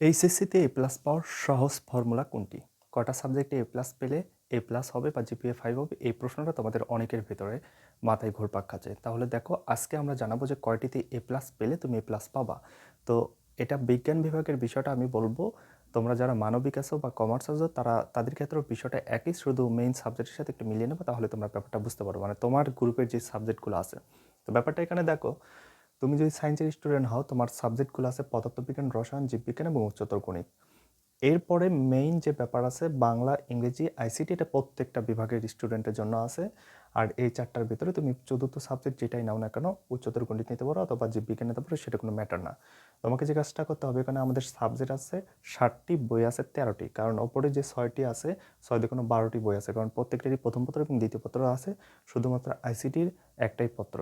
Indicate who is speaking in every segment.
Speaker 1: এইচএসসিতে এ plus পাওয়ার সহজ formula কোনটি? কটা সাবজেক্টে এ প্লাস পেলে এ প্লাস হবে বা জিপিএ ফাইভ হবে? এই প্রশ্নটা তোমাদের অনেকের ভেতরে মাথায় ঘুরপাক খাচ্ছে। তাহলে দেখো, আজকে আমরা জানাব যে কয়টিতে এ প্লাস পেলে তুমি এ প্লাস পাবা। তো এটা বিজ্ঞান বিভাগের বিষয়টা আমি বলব, তোমরা যারা মানবিক আছো বা কমার্স আছো, তারা তাদের ক্ষেত্রেও বিষয়টা একই, শুধু মেইন সাবজেক্টের সাথে একটু মিলিয়ে নেবে, তাহলে তোমরা ব্যাপারটা বুঝতে পারবে। মানে তোমার গ্রুপের যে সাবজেক্টগুলো আছে। তো ব্যাপারটা এখানে দেখো তুমি যদি সায়েন্সের স্টুডেন্ট হও, তোমার সাবজেক্টগুলো আছে পদার্থবিজ্ঞান, রসায়ন, জীববিজ্ঞান এবং উচ্চতর গণিত। এরপরে মেইন যে ব্যাপার আছে, বাংলা, ইংরেজি আইসিটি এটা প্রত্যেকটা বিভাগের স্টুডেন্টের জন্য আছে। আর এই চারটার ভিতরে তুমি চতুর্থ সাবজেক্ট যেটাই নাও না কেন, উচ্চতর গণিত নিতে পারো অথবা জীববিজ্ঞান নিতে পারো, সেটা কোনো ম্যাটার না। তোমাকে যে কাজটা করতে হবে এখানে আমাদের সাবজেক্ট আছে ষাটটি বই আছে তেরোটি। কারণ ওপরে যে ছয়টি আছে ছয় কোনো বারোটি বই আছে। কারণ প্রত্যেকটারই প্রথম পত্র এবং দ্বিতীয় পত্র আছে, শুধুমাত্র আইসিটির একটাই পত্র।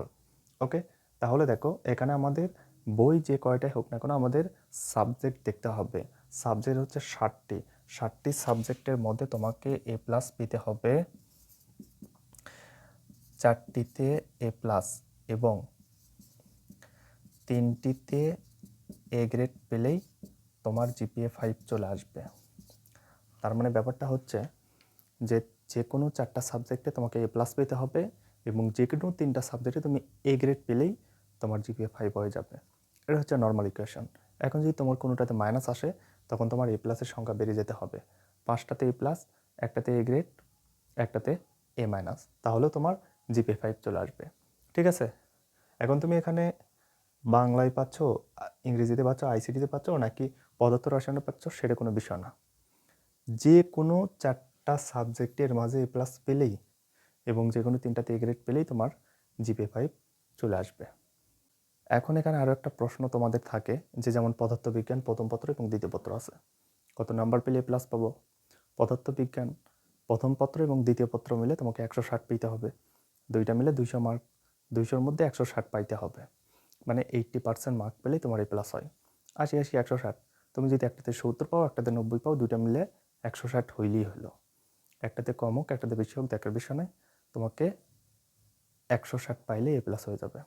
Speaker 1: ওকে তাহলে দেখো, এখানে আমাদের বই যে কয়টাই হোক না কেন আমাদের সাবজেক্ট দেখতে হবে। সাবজেক্ট হচ্ছে ষাটটি। ষাটটি সাবজেক্টের মধ্যে তোমাকে এ প্লাস পেতে হবে। চারটিতে এ প্লাস এবং তিনটিতে এ গ্রেড পেলেই তোমার জিপিএ ফাইভ চলে আসবে। তার মানে ব্যাপারটা হচ্ছে যে যে কোনো চারটা সাবজেক্টে তোমাকে এ প্লাস পেতে হবে এবং যে কোনো তিনটা সাবজেক্টে তুমি এ গ্রেড পেলেই তোমার জিপিএ ফাইভ হয়ে যাবে। এটা হচ্ছে নর্মাল ইকুয়েশন এখন যদি তোমার কোনোটাতে মাইনাস আসে, তখন তোমার এ প্লাসের সংখ্যা বেড়ে যেতে হবে। পাঁচটাতে এ প্লাস একটাতে এ গ্রেড একটাতে এ মাইনাস তাহলেও তোমার জিপিএ ফাইভ চলে আসবে। ঠিক আছে? এখন তুমি এখানে বাংলায় পাচ্ছ, ইংরেজিতে পাচ্ছ আইসিটিতে পাচ্ছ, নাকি পদার্থ রসায়নে পাচ্ছ, সেটা কোনো বিষয় না। যে কোনো চারটা সাবজেক্টের মাঝে এ প্লাস পেলেই এবং যে কোনো তিনটাতে এ গ্রেড পেলেই তোমার জিপে ফাইভ চলে আসবে। এখন এখানে আরও একটা প্রশ্ন তোমাদের থাকে, যে যেমন পদার্থবিজ্ঞান প্রথম পত্র এবং দ্বিতীয় পত্র আছে। কত নাম্বার পেলে প্লাস পাবো? পদার্থবিজ্ঞান প্রথম পত্র এবং দ্বিতীয় পত্র মিলে তোমাকে একশো ষাট পেতে হবে। দুইটা মিলে দুইশো মার্ক, দুইশোর মধ্যে একশো ষাট পাইতে হবে। মানে এইট্টি পার্সেন্ট মার্ক পেলেই তোমার এ প্লাস হয়। আশি আশি, একশো ষাট। তুমি যদি একটাতে সত্তর পাও, একটাতে নব্বই পাও, দুইটা মিলে একশো ষাট হইলেই হলো। একটাতে কম হোক একটাতে বেশি হোক দেখার বিষয় নয় তোমাকে একশো ষাট পাইলে এ প্লাস হয়ে যাবে।